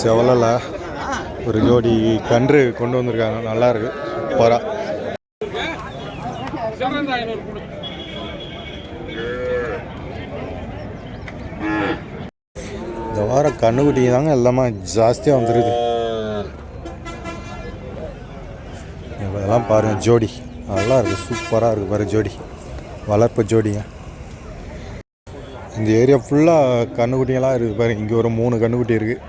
செவலில் ஒரு ஜோடி கன்று கொண்டு வந்திருக்காங்க. நல்லா இருக்கு. சூப்பராக இந்த வாரம் கண்ணுக்குட்டி தாங்க எல்லாமே ஜாஸ்தியாக வந்துருது. இதெல்லாம் பாருங்கள் ஜோடி. நல்லா இருக்குது சூப்பராக இருக்குது பாரு ஜோடி. வளர்ப்பு ஜோடிங்க. இந்த ஏரியா ஃபுல்லாக கண்ணுக்குட்டியெல்லாம் இருக்குது பாருங்க. இங்கே ஒரு மூணு கண்ணுக்குட்டி இருக்குது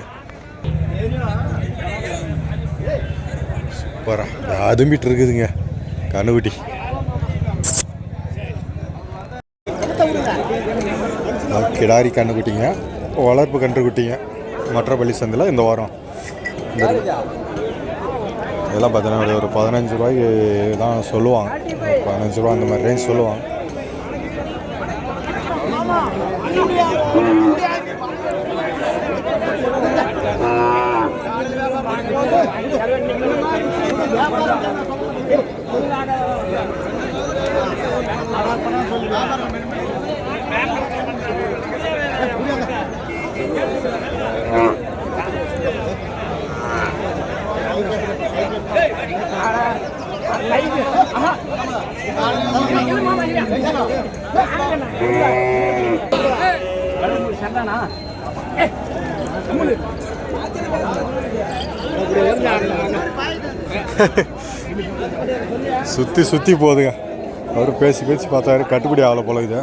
சூப்பராக அதும்பிட்டு இருக்குதுங்க. கண்ணுக்குட்டி. கிடாரி கண்ணுக்குட்டிங்க. வளர்ப்பு கன்றுக்குட்டிங்க. மற்ற பள்ளி சந்தில் இந்த வாரம். இந்த இதெல்லாம் பார்த்தீங்கன்னா ஒரு பதினஞ்சு ரூபாய்க்கு தான் சொல்லுவாங்க. பதினஞ்சு ரூபா அந்த மாதிரி ரேஞ்ச் சொல்லுவாங்க. சுற்றி சுற்றி போகுதுங்க. அவர் பேசி பேசி பார்த்தாரு கட்டுப்படி ஆகலை போல இது.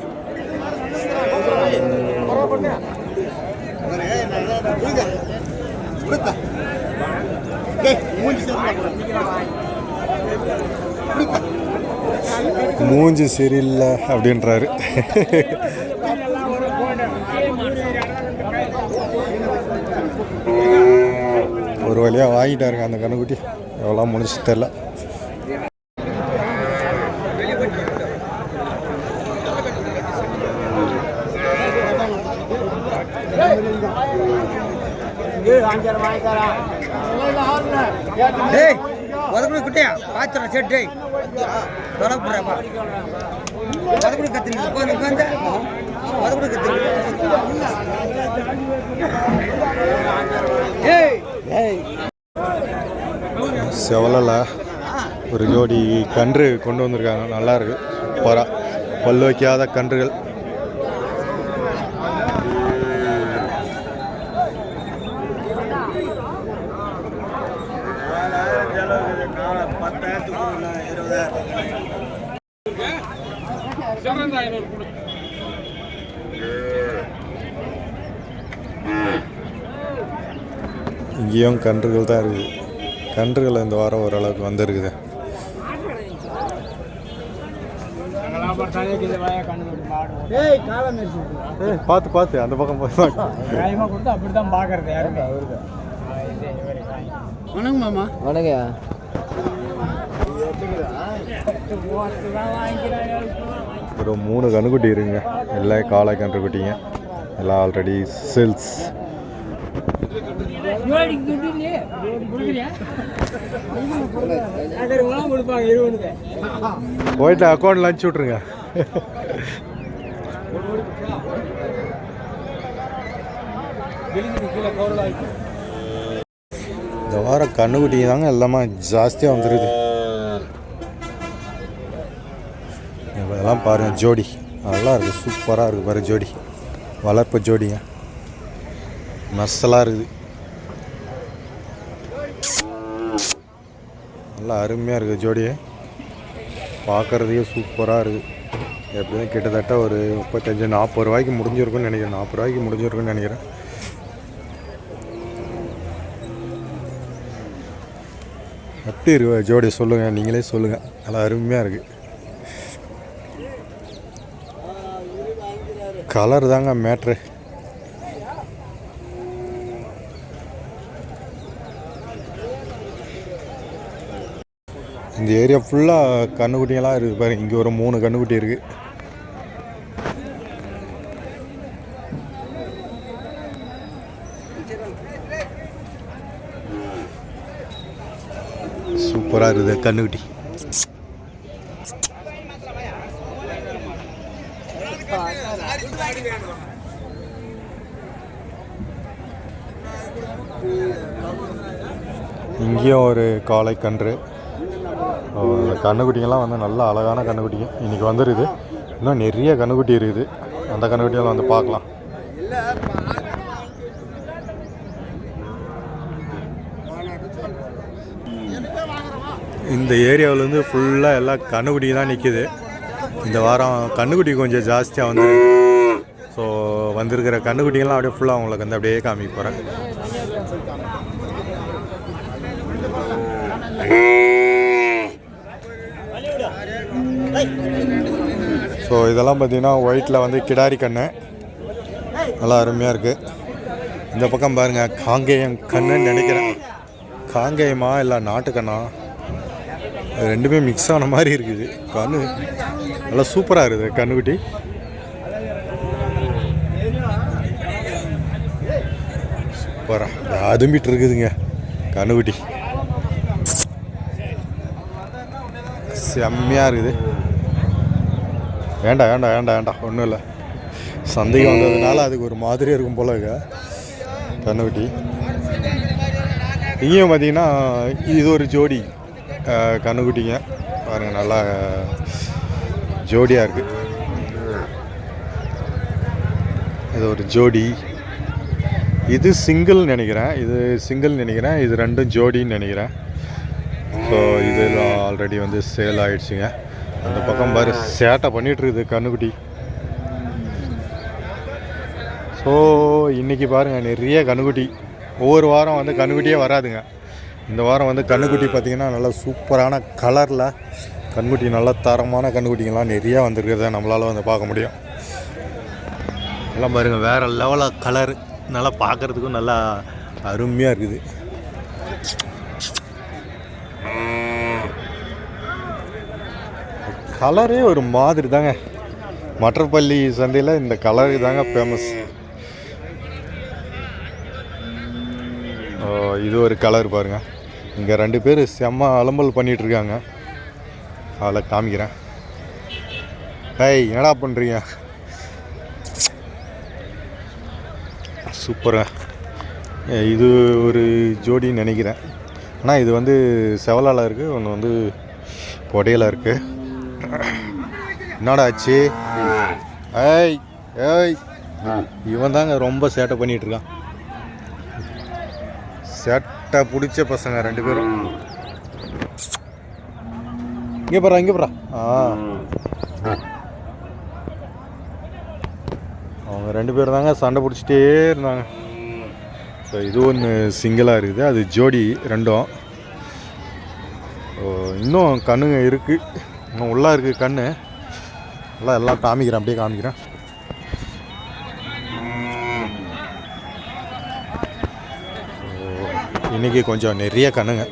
மூஞ்சி சரியில்லை அப்படின்றாரு. ஒரு வழியாக வாங்கிட்டாருங்க அந்த கண்ணுக்குட்டி. எவ்வளோ முடிச்சு தெரில டேய் குட்டியா? பாத்துற செட்டு டேய் செவலில் ஒரு ஜோடி கன்று கொண்டு வந்திருக்காங்க. நல்லா இருக்கு. சூப்பராக பல்லு வைக்காத கன்றுகள். இங்கேயும் கன்றுகள் தான் இருக்குது. கன்றுகள் இந்த வாரம் ஓரளவுக்கு வந்திருக்குது. டேய் காலம் ஏய், பார்த்து பார்த்து அந்த பக்கம் போய் கொடுத்து அப்படிதான் பாக்குறது யாருமே. வணக்கம் மாமா. வணக்கம்யா ஒரு மூணு கன்றுக்குட்டி இருக்குங்க. எல்லாம் காளை கன்றுக்குட்டிங்க. எல்லாம் ஆல்ரெடி சேல்ஸ் போயிட்டு அக்கௌண்ட்டில் அனுப்பிச்சு விட்ருங்க இந்த வாரம் கண்ணுக்குட்டி தாங்க எல்லாமே ஜாஸ்தியாக வந்துருது. இதெல்லாம் பாருங்கள் ஜோடி. நல்லா இருக்குது சூப்பராக இருக்குது பாரு ஜோடி. வளர்ப்பு ஜோடிங்க. மசலாக இருக்குது. நல்லா அருமையாக இருக்குது ஜோடியை. பார்க்குறதுக்கே சூப்பராக இருக்குது எப்படியும் கிட்டத்தட்ட ஒரு முப்பத்தஞ்சு நாற்பது ரூபாய்க்கு முடிஞ்சிருக்குன்னு நினைக்கிறேன். நாற்பது ரூபாய்க்கு முடிஞ்சிருக்கும்னு நினைக்கிறேன். எப்படி இருக்கு ஜோடி சொல்லுங்கள் நீங்களே சொல்லுங்கள் நல்லா அருமையாக இருக்குது கலர் தாங்க மேட்ரு. இந்த ஏரியா ஃபுல்லாக கண்ணுக்குட்டியெல்லாம் இருக்குது பாருங்க இங்கே ஒரு மூணு கண்ணுக்குட்டி இருக்குது சூப்பராக இருக்குது கண்ணுக்குட்டி. இங்கேயும் ஒரு காளை கன்று. கண்ணுக்குட்டிங்கெல்லாம் கன்றுக்குட்டிங்கெல்லாம் வந்து நல்ல அழகான கன்றுக்குட்டிங்க இன்றைக்கி வந்துடுது இன்னும் நிறைய கன்றுக்குட்டி இருக்குது. அந்த கன்றுக்குட்டியெல்லாம் வந்து பார்க்கலாம். இந்த ஏரியாவிலேருந்து ஃபுல்லாக எல்லாம் கன்றுக்குட்டி தான் நிற்கிது இந்த வாரம் கன்றுக்குட்டி கொஞ்சம் ஜாஸ்தியாக வந்து ஸோ வந்திருக்கிற கன்றுக்குட்டிங்கெல்லாம் அப்படியே ஃபுல்லாக உங்களுக்கு வந்து அப்படியே காமிக்க போகிறேன் ஸோ இதெல்லாம் பார்த்தீங்கன்னா ஒயிட்டில் வந்து கிடாரி கண்ணு. நல்லா அருமையாக இருக்குது இந்த பக்கம் பாருங்கள் காங்கேயம் கண்ணுன்னு நினைக்கிறேன். காங்கேயமா இல்லை நாட்டுக்கண்ணா ரெண்டுமே மிக்ஸ் ஆன மாதிரி இருக்குது கண்ணு நல்லா சூப்பராக இருக்குது கண்ணுக்குட்டி சூப்பராக அதும்பிட்டு இருக்குதுங்க கண்ணுக்குட்டி செம்மையாக இருக்குது. வேண்டாம் வேண்டாம் வேண்டாம் வேண்டாம் ஒன்றும் இல்லை. சந்தேகம் வந்ததுனால அதுக்கு ஒரு மாதிரி இருக்கும் போல இருக்கு. கண்ணுக்குட்டி. இங்கேயும் பார்த்தீங்கன்னா இது ஒரு ஜோடி. கண்ணுக்குட்டிங்க. பாருங்கள் நல்லா ஜோடியாக இருக்குது இது ஒரு ஜோடி. இது சிங்கிள் நினைக்கிறேன். இது சிங்கிள் நினைக்கிறேன். இது ரெண்டும் ஜோடின்னு நினைக்கிறேன். ஸோ இதெல்லாம் ஆல்ரெடி வந்து சேல் ஆகிடுச்சுங்க அந்த பக்கம் பாரு சேட்டை பண்ணிகிட்ருக்குது கண்ணுக்குட்டி. ஸோ இன்றைக்கி பாருங்க நிறைய கண்ணுக்குட்டி. ஒவ்வொரு வாரம் வந்து கண்ணுக்குட்டியே வராதுங்க. இந்த வாரம் வந்து கண்ணுக்குட்டி பார்த்திங்கன்னா நல்லா சூப்பரான கலரில் கண்ணுக்குட்டி நல்ல தரமான கண்ணுக்குட்டிங்கெல்லாம் நிறைய வந்திருக்கிறத நம்மளால் வந்து பார்க்க முடியும். எல்லாம் பாருங்கள் வேறு லெவலாக கலர் நல்லா பார்க்குறதுக்கும் நல்லா அருமையாக இருக்குது. கலரே ஒரு மாதிரி தாங்க மற்றப்பள்ளி சந்தையில் இந்த கலரு தாங்க ஃபேமஸ் இது ஒரு கலர் பாருங்க. இங்கே ரெண்டு பேர் செம்ம அலம்பல் பண்ணிகிட்ருக்காங்க அதில் காமிக்கிறேன். ஏய் என்னடா பண்ணுறீங்க சூப்பராக இது ஒரு ஜோடின்னு நினைக்கிறேன். ஆனால் இது வந்து செவலால் இருக்குது ஒன்று வந்து புடையலாக இருக்குது என்னடா ஆச்சு ஏய் ஏய். இவன் தாங்க ரொம்ப சேட்டை பண்ணிகிட்டு இருக்கான் சேட்டை பிடிச்ச பசங்க ரெண்டு பேரும். இங்கே போறா இங்கே போறா ஆ. அவங்க ரெண்டு பேரும் தாங்க சண்டை பிடிச்சிட்டே இருந்தாங்க. ஸோ இது ஒன்று சிங்கிளாக இருக்குது. அது ஜோடி ரெண்டும். ஓ, இன்னும் கண்ணுங்க இருக்குது இன்னும் உள்ளே இருக்குது கண்ணு. எல்லாம் எல்லாம் காமிக்கிறேன் அப்படியே காமிக்கிறேன். ஓ, இன்னைக்கு கொஞ்சம் நிறைய கண்ணுங்க.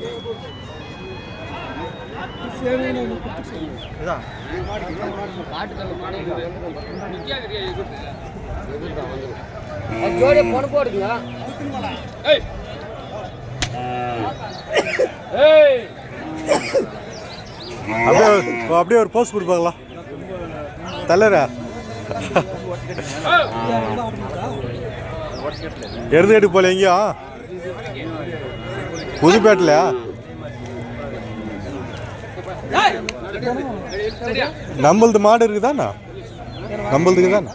போடுங்க அப்படியே அப்படியே ஒரு போஸ்ட் கொடுப்பாங்களா தலைரா எருது போல எங்கேயும் புதுப்பேட்டிலையா நம்மளது மாடு இருக்குதாண்ணா? நம்மளது இருக்குதாண்ணா?